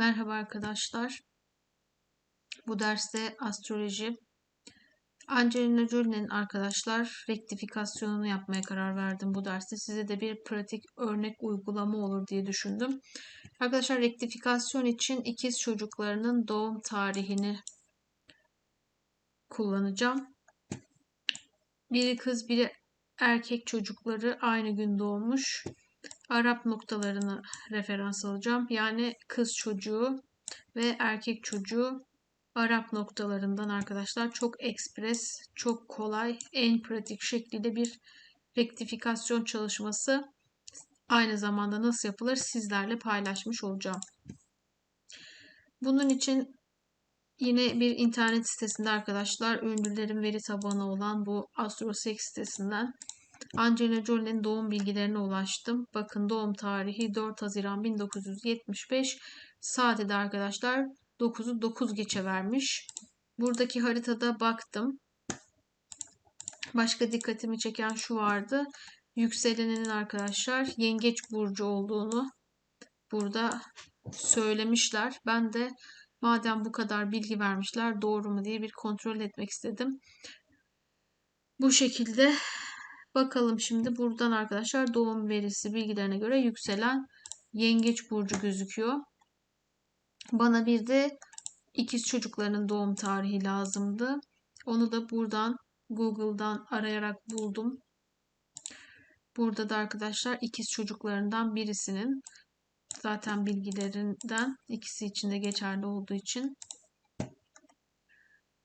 Merhaba arkadaşlar. Bu derste astroloji. Angelina Jolie'nin arkadaşlar rektifikasyonunu yapmaya karar verdim bu derste. Size de bir pratik örnek uygulama olur diye düşündüm. Arkadaşlar rektifikasyon için ikiz çocuklarının doğum tarihini kullanacağım. Biri kız, biri erkek çocukları aynı gün doğmuş. Arap noktalarını referans alacağım. Yani kız çocuğu ve erkek çocuğu Arap noktalarından arkadaşlar çok ekspres, çok kolay, en pratik şekilde bir rektifikasyon çalışması aynı zamanda nasıl yapılır sizlerle paylaşmış olacağım. Bunun için yine bir internet sitesinde arkadaşlar ünlülerin veri tabanı olan bu AstroSex sitesinden Angelina Jolie'nin doğum bilgilerine ulaştım. Bakın doğum tarihi 4 Haziran 1975. Saati de arkadaşlar 9'u 9 geçe vermiş. Buradaki haritada baktım. Başka dikkatimi çeken şu vardı. Yükselenenin arkadaşlar yengeç burcu olduğunu burada söylemişler. Ben de madem bu kadar bilgi vermişler doğru mu diye bir kontrol etmek istedim. Bu şekilde Bakalım şimdi buradan arkadaşlar doğum verisi bilgilerine göre yükselen yengeç burcu gözüküyor. Bana bir de ikiz çocuklarının doğum tarihi lazımdı. Onu da buradan Google'dan arayarak buldum. Burada da arkadaşlar ikiz çocuklarından birisinin zaten bilgilerinden ikisi için de geçerli olduğu için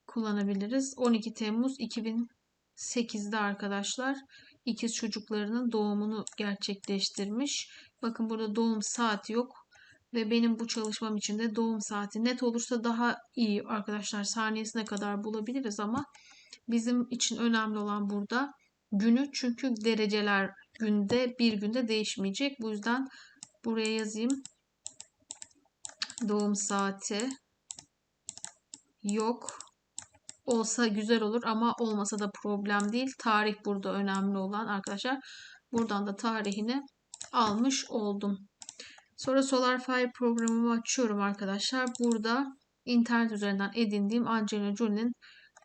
kullanabiliriz. 12 Temmuz 2000 8'de arkadaşlar ikiz çocuklarının doğumunu gerçekleştirmiş. Bakın burada doğum saati yok ve benim bu çalışmam için de doğum saati net olursa daha iyi arkadaşlar saniyesine kadar bulabiliriz ama bizim için önemli olan burada günü çünkü dereceler günde bir günde değişmeyecek. Bu yüzden buraya yazayım. Doğum saati yok olsa güzel olur ama olmasa da problem değil. Tarih burada önemli olan arkadaşlar. Buradan da tarihini almış oldum. Sonra SolarFire programımı açıyorum arkadaşlar. Burada internet üzerinden edindiğim Angelina Jolie'nin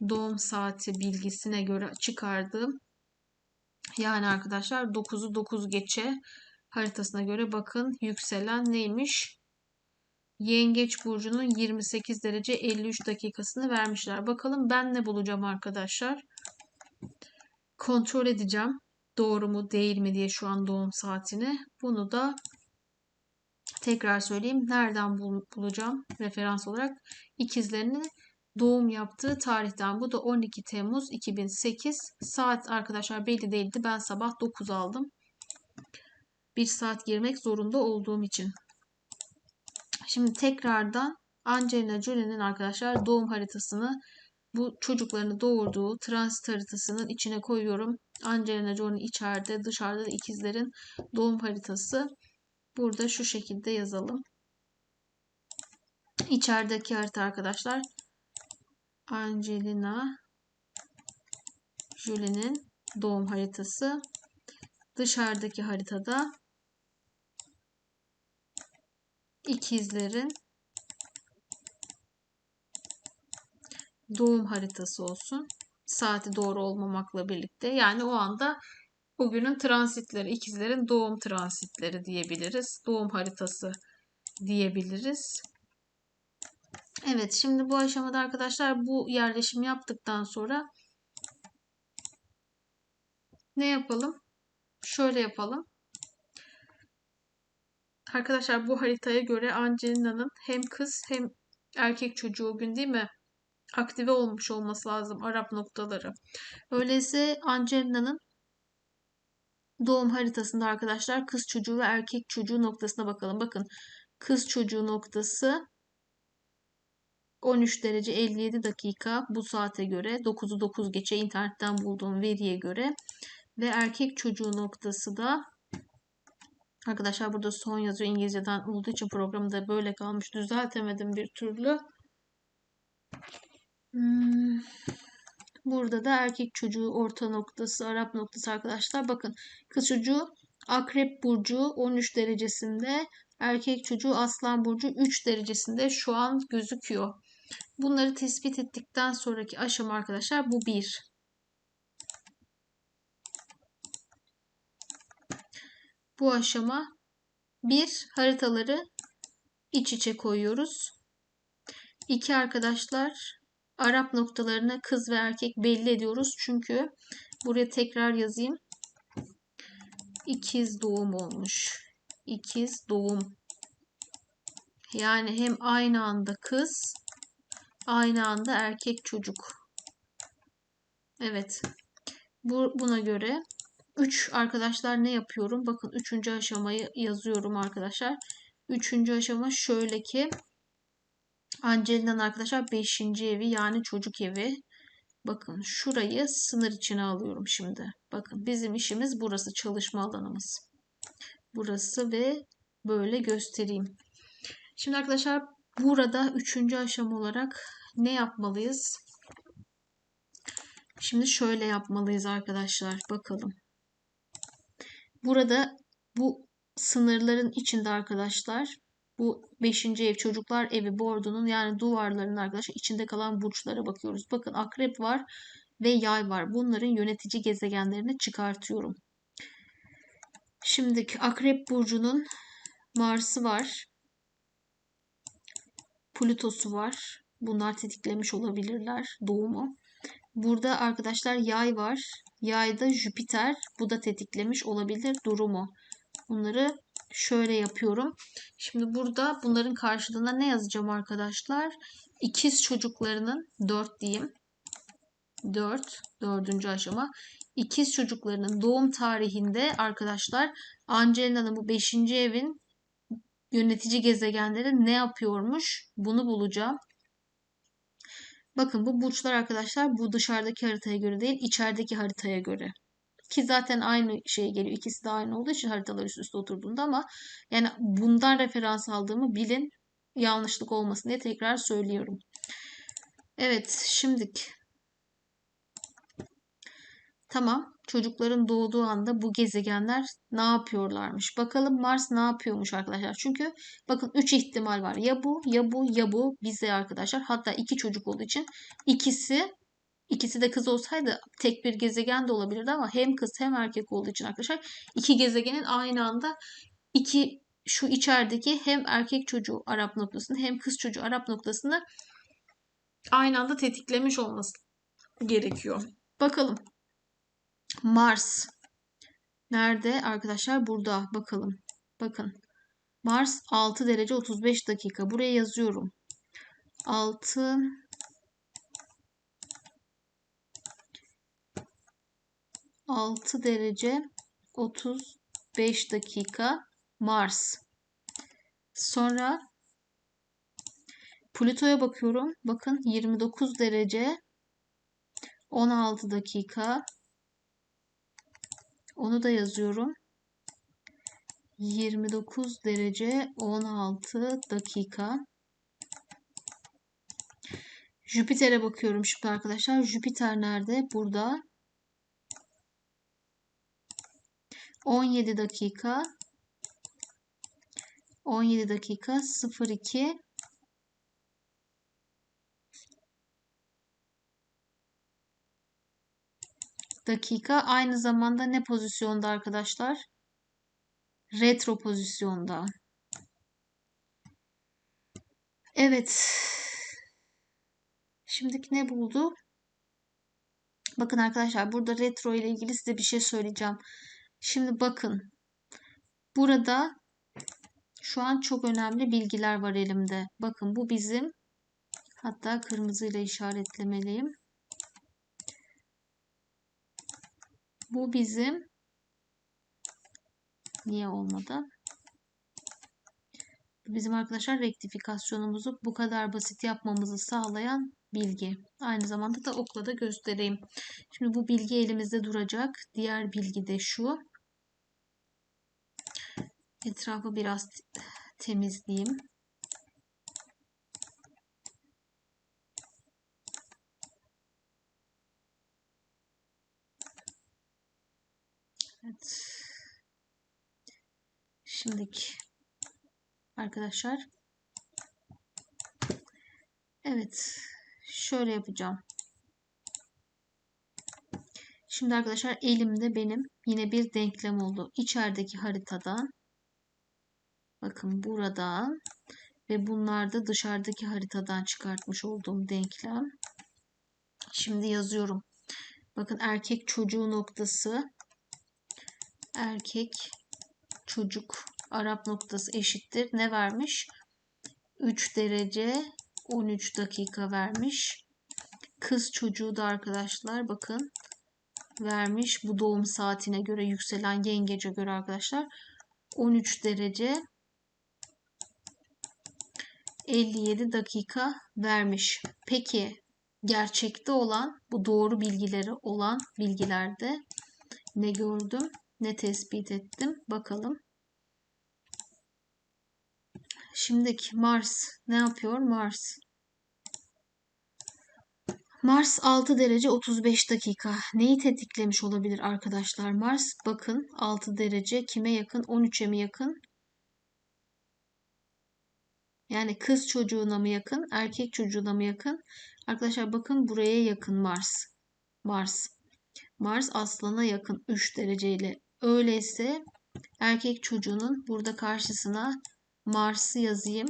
doğum saati bilgisine göre çıkardığım yani arkadaşlar 9'u 9 geçe haritasına göre bakın yükselen neymiş? Yengeç burcunun 28 derece 53 dakikasını vermişler. Bakalım ben ne bulacağım arkadaşlar. Kontrol edeceğim. Doğru mu değil mi diye şu an doğum saatini. Bunu da tekrar söyleyeyim. Nereden bul bulacağım referans olarak? ikizlerini doğum yaptığı tarihten. Bu da 12 Temmuz 2008. Saat arkadaşlar belli değildi. Ben sabah 9 aldım. Bir saat girmek zorunda olduğum için. Şimdi tekrardan Angelina Jolie'nin arkadaşlar doğum haritasını bu çocuklarını doğurduğu transit haritasının içine koyuyorum. Angelina Jolie içeride, dışarıda da ikizlerin doğum haritası. Burada şu şekilde yazalım. İçerideki harita arkadaşlar Angelina Jolie'nin doğum haritası. Dışarıdaki haritada ikizlerin doğum haritası olsun. Saati doğru olmamakla birlikte. Yani o anda o günün transitleri, ikizlerin doğum transitleri diyebiliriz. Doğum haritası diyebiliriz. Evet şimdi bu aşamada arkadaşlar bu yerleşimi yaptıktan sonra ne yapalım? Şöyle yapalım. Arkadaşlar bu haritaya göre Angelina'nın hem kız hem erkek çocuğu gün değil mi? Aktive olmuş olması lazım Arap noktaları. Öyleyse Angelina'nın doğum haritasında arkadaşlar kız çocuğu ve erkek çocuğu noktasına bakalım. Bakın kız çocuğu noktası 13 derece 57 dakika bu saate göre 9'u 9 geçe internetten bulduğum veriye göre ve erkek çocuğu noktası da Arkadaşlar burada son yazıyor İngilizceden olduğu için programda böyle kalmış. Düzeltemedim bir türlü. Hmm. Burada da erkek çocuğu orta noktası, Arap noktası arkadaşlar. Bakın kız çocuğu Akrep Burcu 13 derecesinde erkek çocuğu Aslan Burcu 3 derecesinde şu an gözüküyor. Bunları tespit ettikten sonraki aşama arkadaşlar bu 1. Bu aşama 1 haritaları iç içe koyuyoruz. 2 arkadaşlar Arap noktalarını kız ve erkek belli ediyoruz. Çünkü buraya tekrar yazayım. İkiz doğum olmuş. İkiz doğum. Yani hem aynı anda kız, aynı anda erkek çocuk. Evet. Bu, buna göre 3 arkadaşlar ne yapıyorum? Bakın 3. aşamayı yazıyorum arkadaşlar. 3. aşama şöyle ki Angelina'nın arkadaşlar 5. evi yani çocuk evi. Bakın şurayı sınır içine alıyorum şimdi. Bakın bizim işimiz burası çalışma alanımız. Burası ve böyle göstereyim. Şimdi arkadaşlar burada üçüncü aşama olarak ne yapmalıyız? Şimdi şöyle yapmalıyız arkadaşlar. Bakalım. Burada bu sınırların içinde arkadaşlar bu 5. ev çocuklar evi bordunun yani duvarların arkadaşlar içinde kalan burçlara bakıyoruz. Bakın akrep var ve yay var. Bunların yönetici gezegenlerini çıkartıyorum. Şimdi akrep burcunun Mars'ı var. Plüto'su var. Bunlar tetiklemiş olabilirler doğumu. Burada arkadaşlar yay var. Yayda Jüpiter. Bu da tetiklemiş olabilir durumu. Bunları şöyle yapıyorum. Şimdi burada bunların karşılığında ne yazacağım arkadaşlar? İkiz çocuklarının 4 diyeyim. 4. Dördüncü aşama. İkiz çocuklarının doğum tarihinde arkadaşlar Angelina'nın bu 5. evin yönetici gezegenleri ne yapıyormuş? Bunu bulacağım. Bakın bu burçlar arkadaşlar bu dışarıdaki haritaya göre değil içerideki haritaya göre. Ki zaten aynı şey geliyor. İkisi de aynı olduğu için haritalar üst üste oturduğunda ama yani bundan referans aldığımı bilin. Yanlışlık olmasın diye tekrar söylüyorum. Evet şimdik. Tamam çocukların doğduğu anda bu gezegenler ne yapıyorlarmış? Bakalım Mars ne yapıyormuş arkadaşlar? Çünkü bakın 3 ihtimal var. Ya bu, ya bu, ya bu bize arkadaşlar. Hatta iki çocuk olduğu için ikisi İkisi de kız olsaydı tek bir gezegen de olabilirdi ama hem kız hem erkek olduğu için arkadaşlar iki gezegenin aynı anda iki şu içerideki hem erkek çocuğu Arap noktasını hem kız çocuğu Arap noktasını aynı anda tetiklemiş olması gerekiyor. Bakalım. Mars. Nerede arkadaşlar? Burada. Bakalım. Bakın. Mars 6 derece 35 dakika. Buraya yazıyorum. 6 6 derece 35 dakika Mars. Sonra Plüto'ya bakıyorum. Bakın 29 derece 16 dakika. Onu da yazıyorum. 29 derece 16 dakika. Jüpiter'e bakıyorum şimdi arkadaşlar. Jüpiter nerede? Burada. 17 dakika 17 dakika 02 dakika aynı zamanda ne pozisyonda arkadaşlar? Retro pozisyonda. Evet. Şimdiki ne buldu? Bakın arkadaşlar burada retro ile ilgili size bir şey söyleyeceğim. Şimdi bakın. Burada şu an çok önemli bilgiler var elimde. Bakın bu bizim hatta kırmızıyla işaretlemeliyim. Bu bizim niye olmadı? Bizim arkadaşlar rektifikasyonumuzu bu kadar basit yapmamızı sağlayan bilgi. Aynı zamanda da okla da göstereyim. Şimdi bu bilgi elimizde duracak. Diğer bilgi de şu. Etrafı biraz temizleyeyim. Şimdiki arkadaşlar. Evet. Şöyle yapacağım. Şimdi arkadaşlar elimde benim yine bir denklem oldu. İçerideki haritadan bakın buradan ve bunlar da dışarıdaki haritadan çıkartmış olduğum denklem. Şimdi yazıyorum. Bakın erkek çocuğu noktası erkek çocuk Arap noktası eşittir. Ne vermiş? 3 derece 13 dakika vermiş. Kız çocuğu da arkadaşlar bakın vermiş. Bu doğum saatine göre yükselen yengece göre arkadaşlar 13 derece 57 dakika vermiş. Peki gerçekte olan bu doğru bilgileri olan bilgilerde ne gördüm ne tespit ettim bakalım. Şimdiki Mars ne yapıyor? Mars Mars 6 derece 35 dakika. Neyi tetiklemiş olabilir arkadaşlar? Mars bakın 6 derece kime yakın? 13'e mi yakın? Yani kız çocuğuna mı yakın? Erkek çocuğuna mı yakın? Arkadaşlar bakın buraya yakın Mars. Mars. Mars aslana yakın 3 dereceyle. Öyleyse erkek çocuğunun burada karşısına Mars'ı yazayım.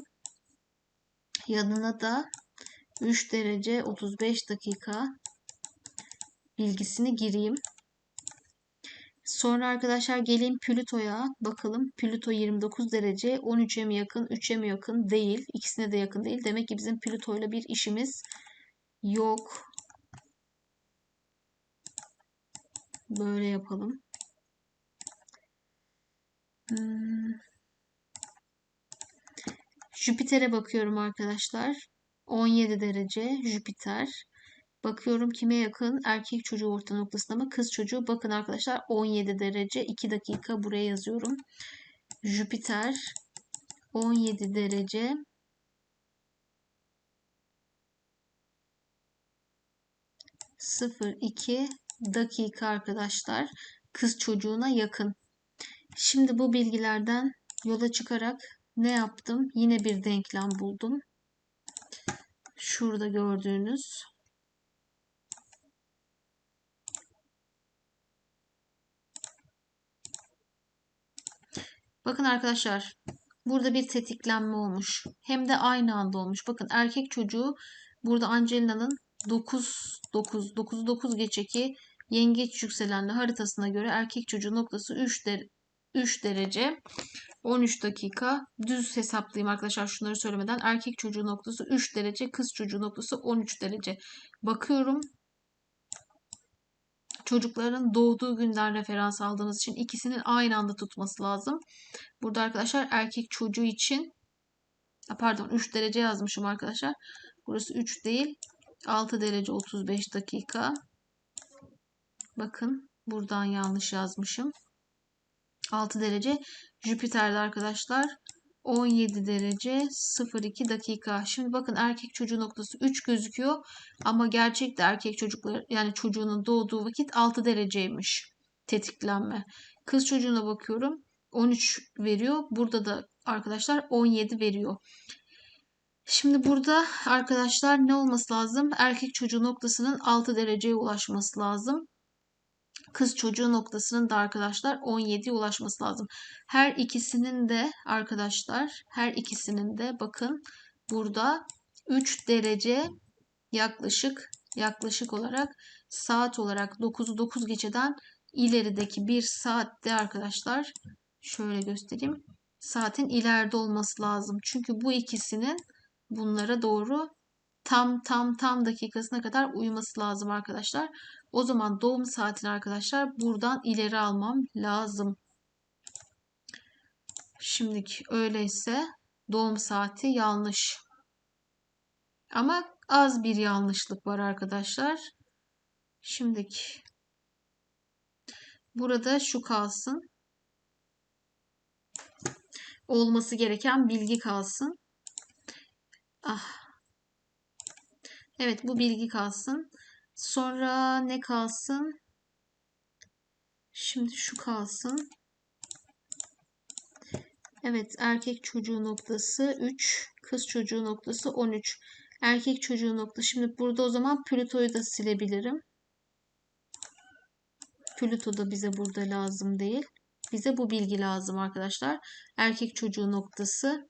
Yanına da 3 derece 35 dakika bilgisini gireyim. Sonra arkadaşlar geleyim Plüto'ya bakalım. Plüto 29 derece 13'e mi yakın 3'e mi yakın değil. İkisine de yakın değil. Demek ki bizim Plüto ile bir işimiz yok. Böyle yapalım. Hmm. Jüpiter'e bakıyorum arkadaşlar. 17 derece Jüpiter. Bakıyorum kime yakın? Erkek çocuğu orta noktasında mı? Kız çocuğu. Bakın arkadaşlar 17 derece 2 dakika buraya yazıyorum. Jüpiter 17 derece sıfır iki dakika arkadaşlar kız çocuğuna yakın. Şimdi bu bilgilerden yola çıkarak ne yaptım? Yine bir denklem buldum. Şurada gördüğünüz Bakın arkadaşlar burada bir tetiklenme olmuş. Hem de aynı anda olmuş. Bakın erkek çocuğu burada Angelina'nın 9 9 9 9 geçe ki yengeç yükselenli haritasına göre erkek çocuğu noktası 3 der 3 derece 13 dakika düz hesaplayayım arkadaşlar şunları söylemeden erkek çocuğu noktası 3 derece kız çocuğu noktası 13 derece bakıyorum çocukların doğduğu günden referans aldığımız için ikisinin aynı anda tutması lazım. Burada arkadaşlar erkek çocuğu için pardon 3 derece yazmışım arkadaşlar. Burası 3 değil 6 derece 35 dakika. Bakın buradan yanlış yazmışım. 6 derece. Jüpiter'de arkadaşlar 17 derece 02 dakika. Şimdi bakın erkek çocuğu noktası 3 gözüküyor. Ama gerçekte erkek çocuklar yani çocuğunun doğduğu vakit 6 dereceymiş tetiklenme. Kız çocuğuna bakıyorum 13 veriyor. Burada da arkadaşlar 17 veriyor. Şimdi burada arkadaşlar ne olması lazım? Erkek çocuğu noktasının 6 dereceye ulaşması lazım kız çocuğu noktasının da arkadaşlar 17'ye ulaşması lazım. Her ikisinin de arkadaşlar her ikisinin de bakın burada 3 derece yaklaşık yaklaşık olarak saat olarak 9'u 9 geçeden ilerideki bir saatte arkadaşlar şöyle göstereyim. Saatin ileride olması lazım. Çünkü bu ikisinin bunlara doğru tam tam tam dakikasına kadar uyuması lazım arkadaşlar. O zaman doğum saatini arkadaşlar buradan ileri almam lazım. Şimdiki öyleyse doğum saati yanlış. Ama az bir yanlışlık var arkadaşlar. Şimdiki burada şu kalsın. Olması gereken bilgi kalsın. Ah. Evet bu bilgi kalsın. Sonra ne kalsın? Şimdi şu kalsın. Evet erkek çocuğu noktası 3, kız çocuğu noktası 13. Erkek çocuğu noktası. Şimdi burada o zaman Plüto'yu da silebilirim. Plüto da bize burada lazım değil. Bize bu bilgi lazım arkadaşlar. Erkek çocuğu noktası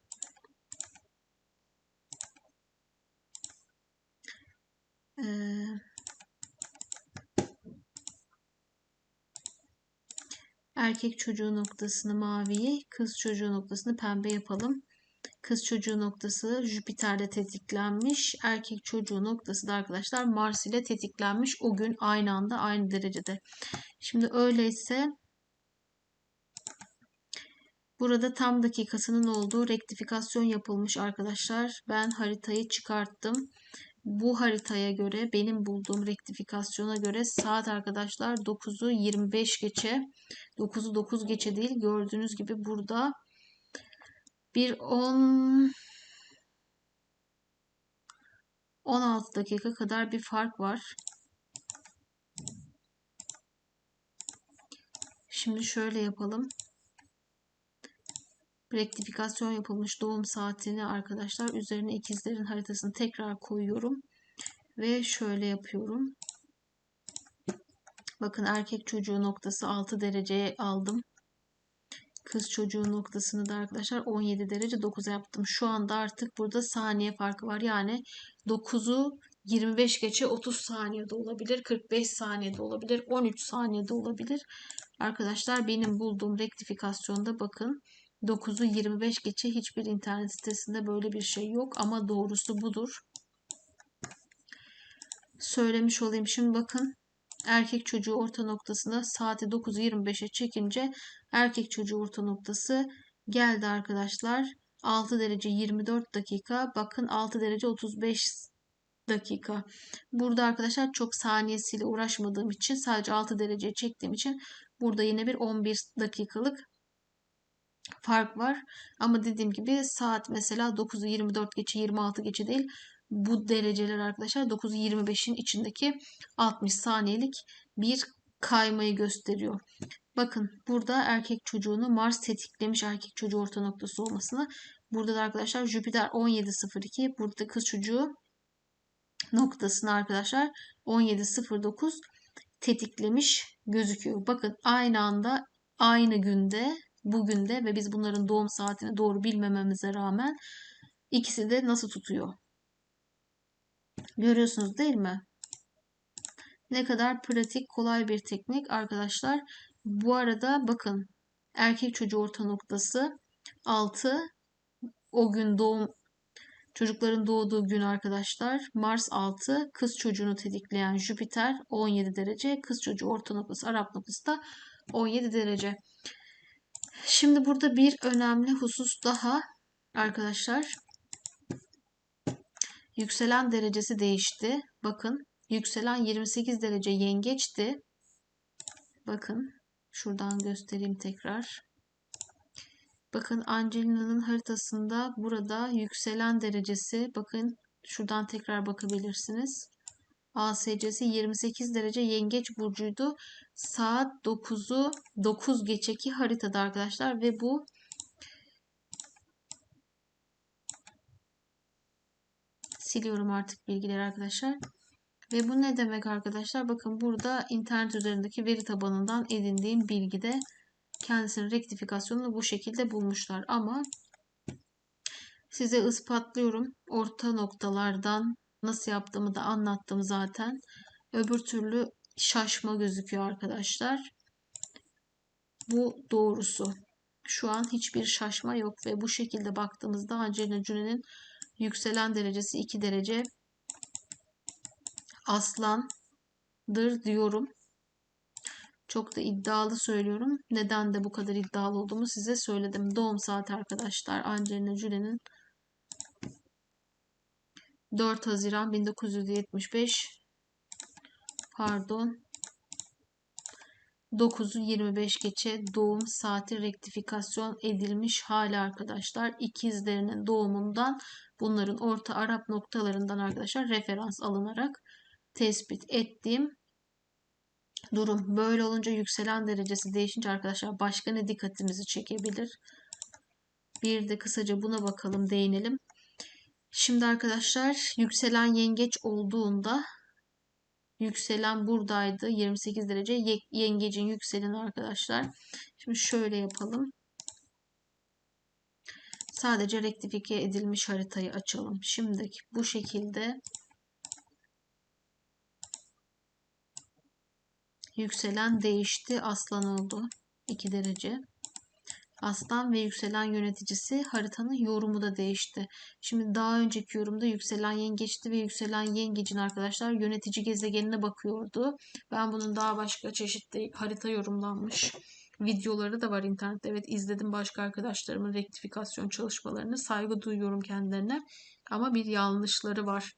ee, erkek çocuğu noktasını maviyi, kız çocuğu noktasını pembe yapalım. Kız çocuğu noktası Jüpiter'de tetiklenmiş. Erkek çocuğu noktası da arkadaşlar Mars ile tetiklenmiş. O gün aynı anda aynı derecede. Şimdi öyleyse burada tam dakikasının olduğu rektifikasyon yapılmış arkadaşlar. Ben haritayı çıkarttım. Bu haritaya göre benim bulduğum rektifikasyona göre saat arkadaşlar 9'u 25 geçe 9'u 9 geçe değil gördüğünüz gibi burada bir 10 16 dakika kadar bir fark var. Şimdi şöyle yapalım. Rektifikasyon yapılmış doğum saatini arkadaşlar üzerine ikizlerin haritasını tekrar koyuyorum. Ve şöyle yapıyorum. Bakın erkek çocuğu noktası 6 dereceye aldım. Kız çocuğu noktasını da arkadaşlar 17 derece 9'a yaptım. Şu anda artık burada saniye farkı var. Yani 9'u 25 geçe 30 saniyede olabilir. 45 saniyede olabilir. 13 saniyede olabilir. Arkadaşlar benim bulduğum rektifikasyonda bakın 9'u 25 geçe hiçbir internet sitesinde böyle bir şey yok. Ama doğrusu budur. Söylemiş olayım. Şimdi bakın erkek çocuğu orta noktasına saati 9.25'e çekince erkek çocuğu orta noktası geldi arkadaşlar. 6 derece 24 dakika. Bakın 6 derece 35 dakika. Burada arkadaşlar çok saniyesiyle uğraşmadığım için sadece 6 dereceye çektiğim için burada yine bir 11 dakikalık fark var. Ama dediğim gibi saat mesela 9'u 24 geçe 26 geçe değil bu dereceler arkadaşlar 9.25'in içindeki 60 saniyelik bir kaymayı gösteriyor. Bakın burada erkek çocuğunu Mars tetiklemiş erkek çocuğu orta noktası olmasını. Burada da arkadaşlar Jüpiter 17.02 burada kız çocuğu noktasını arkadaşlar 17.09 tetiklemiş gözüküyor. Bakın aynı anda aynı günde bugün de ve biz bunların doğum saatini doğru bilmememize rağmen ikisi de nasıl tutuyor? Görüyorsunuz değil mi? Ne kadar pratik, kolay bir teknik arkadaşlar. Bu arada bakın erkek çocuğu orta noktası 6 o gün doğum çocukların doğduğu gün arkadaşlar Mars 6 kız çocuğunu tetikleyen Jüpiter 17 derece kız çocuğu orta noktası Arap noktası da 17 derece. Şimdi burada bir önemli husus daha arkadaşlar. Yükselen derecesi değişti. Bakın yükselen 28 derece yengeçti. Bakın şuradan göstereyim tekrar. Bakın Angelina'nın haritasında burada yükselen derecesi bakın şuradan tekrar bakabilirsiniz. ASC'si 28 derece yengeç burcuydu. Saat 9'u 9 geçeki haritada arkadaşlar ve bu Siliyorum artık bilgileri arkadaşlar. Ve bu ne demek arkadaşlar? Bakın burada internet üzerindeki veri tabanından edindiğim bilgide kendisinin rektifikasyonunu bu şekilde bulmuşlar. Ama size ispatlıyorum. Orta noktalardan nasıl yaptığımı da anlattım zaten. Öbür türlü şaşma gözüküyor arkadaşlar. Bu doğrusu. Şu an hiçbir şaşma yok ve bu şekilde baktığımızda Angelina Jolie'nin Yükselen derecesi 2 derece aslandır diyorum. Çok da iddialı söylüyorum. Neden de bu kadar iddialı olduğumu size söyledim. Doğum saati arkadaşlar Angelina Jolie'nin 4 Haziran 1975 pardon 9'u 25 geçe doğum saati rektifikasyon edilmiş hala arkadaşlar. ikizlerinin doğumundan bunların orta Arap noktalarından arkadaşlar referans alınarak tespit ettiğim durum. Böyle olunca yükselen derecesi değişince arkadaşlar başka ne dikkatimizi çekebilir? Bir de kısaca buna bakalım, değinelim. Şimdi arkadaşlar yükselen yengeç olduğunda yükselen buradaydı 28 derece yengecin yükseleni arkadaşlar. Şimdi şöyle yapalım. Sadece rektifike edilmiş haritayı açalım. Şimdi bu şekilde yükselen değişti. Aslan oldu. 2 derece. Aslan ve yükselen yöneticisi haritanın yorumu da değişti. Şimdi daha önceki yorumda yükselen yengeçti ve yükselen yengecin arkadaşlar yönetici gezegenine bakıyordu. Ben bunun daha başka çeşitli harita yorumlanmış videoları da var internette. Evet izledim başka arkadaşlarımın rektifikasyon çalışmalarını. Saygı duyuyorum kendilerine. Ama bir yanlışları var.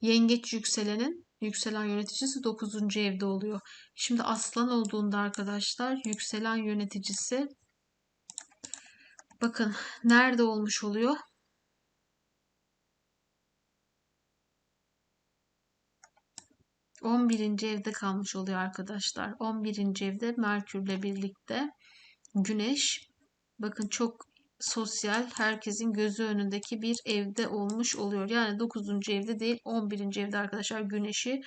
Yengeç yükselenin yükselen yöneticisi 9. evde oluyor. Şimdi aslan olduğunda arkadaşlar yükselen yöneticisi bakın nerede olmuş oluyor? 11. evde kalmış oluyor arkadaşlar. 11. evde Merkürle birlikte Güneş bakın çok sosyal herkesin gözü önündeki bir evde olmuş oluyor. Yani 9. evde değil 11. evde arkadaşlar Güneş'i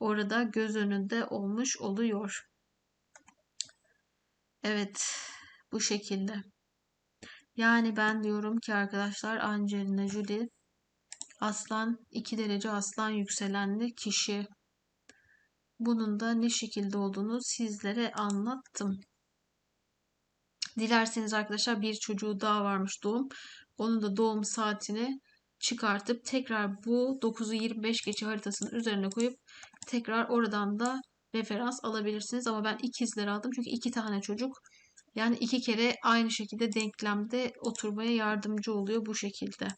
orada göz önünde olmuş oluyor. Evet bu şekilde. Yani ben diyorum ki arkadaşlar Angelina Jolie aslan 2 derece aslan yükselenli kişi bunun da ne şekilde olduğunu sizlere anlattım. Dilerseniz arkadaşlar bir çocuğu daha varmış doğum. Onun da doğum saatini çıkartıp tekrar bu 9'u 25 geçe haritasının üzerine koyup tekrar oradan da referans alabilirsiniz. Ama ben ikizleri aldım çünkü iki tane çocuk yani iki kere aynı şekilde denklemde oturmaya yardımcı oluyor bu şekilde.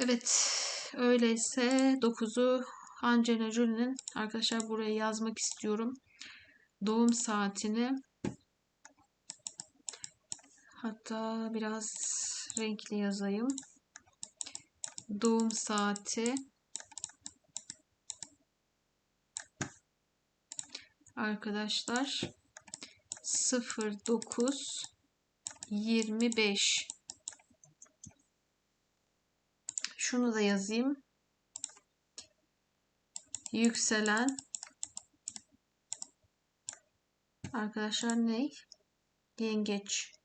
Evet öyleyse 9'u Angelina Jolie'nin arkadaşlar buraya yazmak istiyorum. Doğum saatini hatta biraz renkli yazayım. Doğum saati arkadaşlar 09 25 şunu da yazayım yükselen arkadaşlar ne? Yengeç.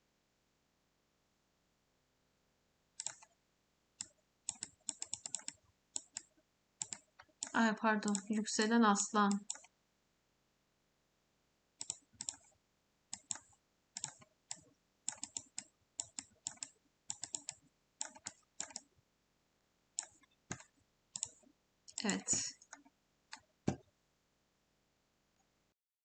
Ay pardon, yükselen aslan. Evet.